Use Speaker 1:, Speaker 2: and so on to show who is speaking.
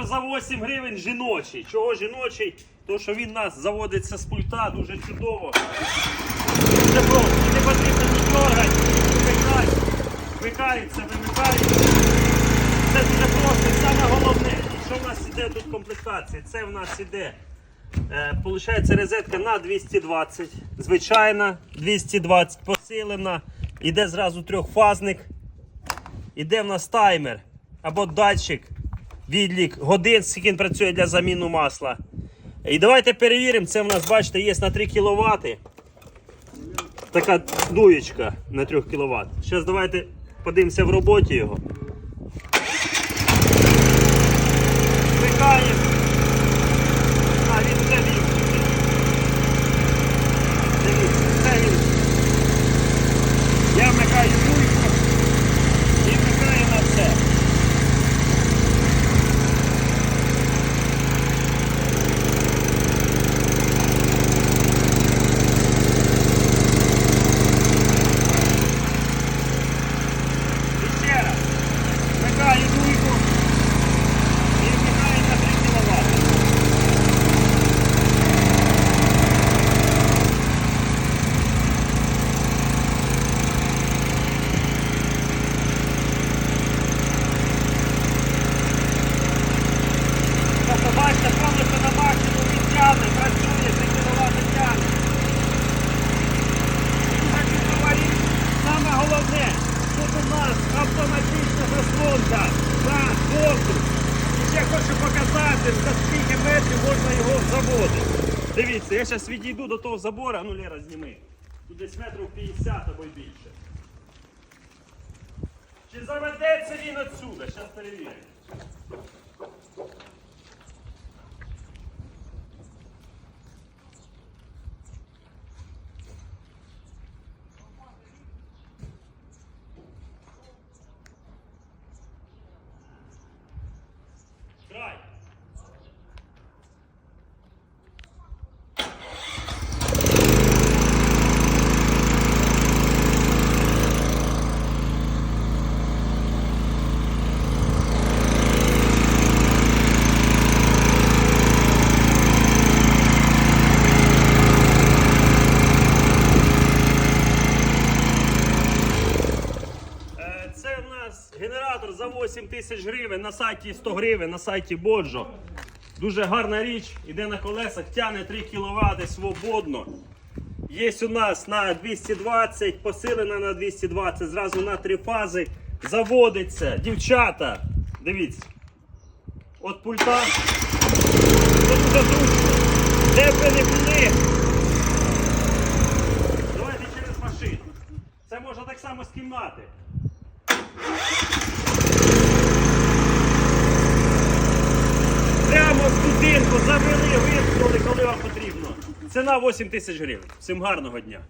Speaker 1: Генератор за 8 гривень жіночий. Чого жіночий? Тому що він нас заводиться з пульта дуже чудово. Це просто не потрібно дергати, ні вмикати. Вимикається. Це дуже просто. І Саме головне, що в нас іде тут комплектація? Це в нас іде. Е, Получається розетка на 220, звичайна 220 посилена. Іде зразу трьохфазник. Іде в нас таймер або датчик, відлік годин, скільки він працює для заміну масла. І давайте перевіримо, це в нас, бачите, є на 3 кВт. Така дуєчка на 3 кВт. Зараз давайте подивимося в роботі його. Вмикаємо. А, він вже він. Дивіться, це він. Я вмикаю дуйку і вмикаю на все. І ще раз. Вмикаю дуйку і вмикаю на 3 кВт. Тобто бачите, повністю на максимум він тягне, працює, 3 кВт тягне. Дуже чудова річ. Саме головне, тут у нас автоматична заслонка на корпус. І ще хочу показати, за скільки метрів можна його заводити. Дивіться, я зараз відійду до того забора, ну Лера, зніми. Тут десь метрів 50 або й більше. Чи заведеться він отсюда? Зараз перевіримо. Край. Е, Це в нас генератор за 8 тисяч гривень на сайті 100 гривень, на сайті Боджо. Дуже гарна річ, іде на колесах, тягне 3 кВт свободно. Є у нас на 220, посилена на 220, зразу на три фази. Заводиться. Дівчата, дивіться. От пульта. Це дуже зручно. Де б не були. Давайте через машину. Це можна так само з кімнати. Прямо з будинку завели, вимкнули, коли вам потрібно. Ціна 8 тисяч гривень. Всім гарного дня.